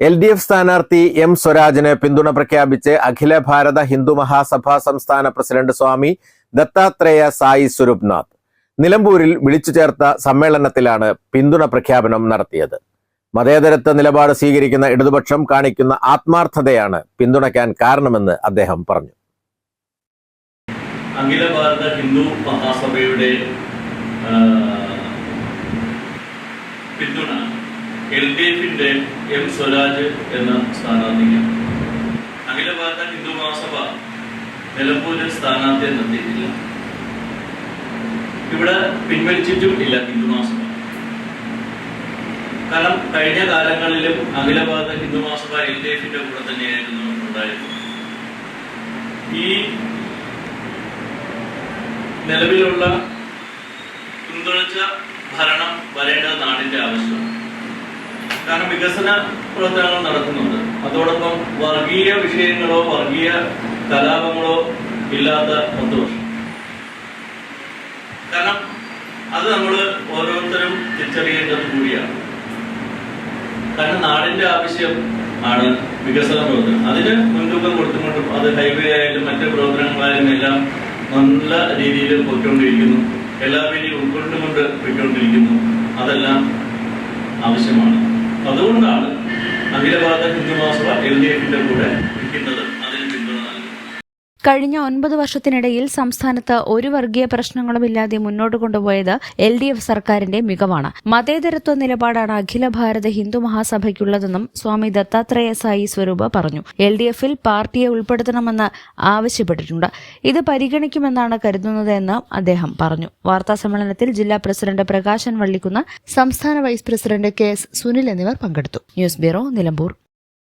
L D F സ്ഥാനാർത്ഥി M സ്വരാജിന് പിന്തുണ പ്രഖ്യാപിച്ച് അഖില ഭാരത ഹിന്ദു മഹാസഭ സംസ്ഥാന പ്രസിഡന്റ് സ്വാമി ദത്താത്രേയ സായി സ്വരൂപ്നാഥ് നിലമ്പൂരിൽ വിളിച്ചു ചേർത്ത സമ്മേളനത്തിലാണ് പിന്തുണ പ്രഖ്യാപനം നടത്തിയത്. മതേതരത്വ നിലപാട് സ്വീകരിക്കുന്ന ഇടതുപക്ഷം കാണിക്കുന്ന ആത്മാർത്ഥതയാണ് പിന്തുണയ്ക്കാൻ കാരണമെന്ന് അദ്ദേഹം പറഞ്ഞു. അഖില ഭാരത ഹിന്ദു മഹാസഭയുടെ പിന്തുണ എൽ ഡി എഫിന്റെ എം സ്വരാജ് എന്ന സ്ഥാനാർത്ഥിക്കാണ് അഖില ഭാരത ഹിന്ദു മഹാസഭ നിലമ്പൂരിൽ സ്ഥാനാർത്ഥിയെ നിർത്തിയിട്ടില്ല ഇവിടെ പിൻവലിച്ചിട്ടും ഇല്ല ഹിന്ദു മഹാസഭ. കാരണം കഴിഞ്ഞ കാലങ്ങളിലും അഖില ഭാരത ഹിന്ദു മഹാസഭ എൽ ഡി എഫിന്റെ കൂടെ തന്നെയായിരുന്നു ഉണ്ടായിരുന്നത്. ഈ നിലവിലുള്ള പിന്തുണച്ച ഭരണം കാരണം വികസന പ്രവർത്തനങ്ങൾ നടക്കുന്നുണ്ട് അതോടൊപ്പം വർഗീയ വിഷയങ്ങളോ വർഗീയ കലാപങ്ങളോ ഇല്ലാത്ത പത്ത് കാരണം അത് നമ്മൾ ഓരോരുത്തരും തിരിച്ചറിയേണ്ടത് കൂടിയാണ് കാരണം നാടിന്റെ ആവശ്യം ആണ് വികസന പ്രവർത്തനം. അതിന് മുൻതൂക്കം കൊടുത്തുകൊണ്ടും അത് ഹൈവേ ആയാലും മറ്റ് പ്രവർത്തനങ്ങളായാലും എല്ലാം നല്ല രീതിയിൽ പോയിക്കൊണ്ടിരിക്കുന്നു. എല്ലാവരെയും ഉൾക്കൊണ്ടുകൊണ്ട് പോയിക്കൊണ്ടിരിക്കുന്നു. അതെല്ലാം ആവശ്യമാണ്. അതുകൊണ്ടാണ് അഖില ഭാരത ഹിന്ദു എൽ ഡി എഫിന്റെ കൂടെ നിൽക്കുന്നത് കഴിഞ്ഞ ഒൻപത് വർഷത്തിനിടയിൽ സംസ്ഥാനത്ത് ഒരു വർഗീയ പ്രശ്നങ്ങളുമില്ലാതെ മുന്നോട്ട് കൊണ്ടുപോയത് എൽ ഡി എഫ് സർക്കാരിന്റെ മികവാണ്. മതേതരത്വ നിലപാടാണ് അഖില ഭാരത ഹിന്ദു മഹാസഭയ്ക്കുള്ളതെന്നും സ്വാമി ദത്താത്രേയ സായി സ്വരൂപ പറഞ്ഞു. എൽ ഡി എഫിൽ പാർട്ടിയെ ഉൾപ്പെടുത്തണമെന്ന് ആവശ്യപ്പെട്ടിട്ടുണ്ട്. ഇത് പരിഗണിക്കുമെന്നാണ് കരുതുന്നതെന്ന് അദ്ദേഹം പറഞ്ഞു. വാർത്താ സമ്മേളനത്തിൽ ജില്ലാ പ്രസിഡന്റ് പ്രകാശൻ വള്ളിക്കുന്ന് സംസ്ഥാന vice president K S Sunil എന്നിവർ പങ്കെടുത്തു. News bureau Nilambur.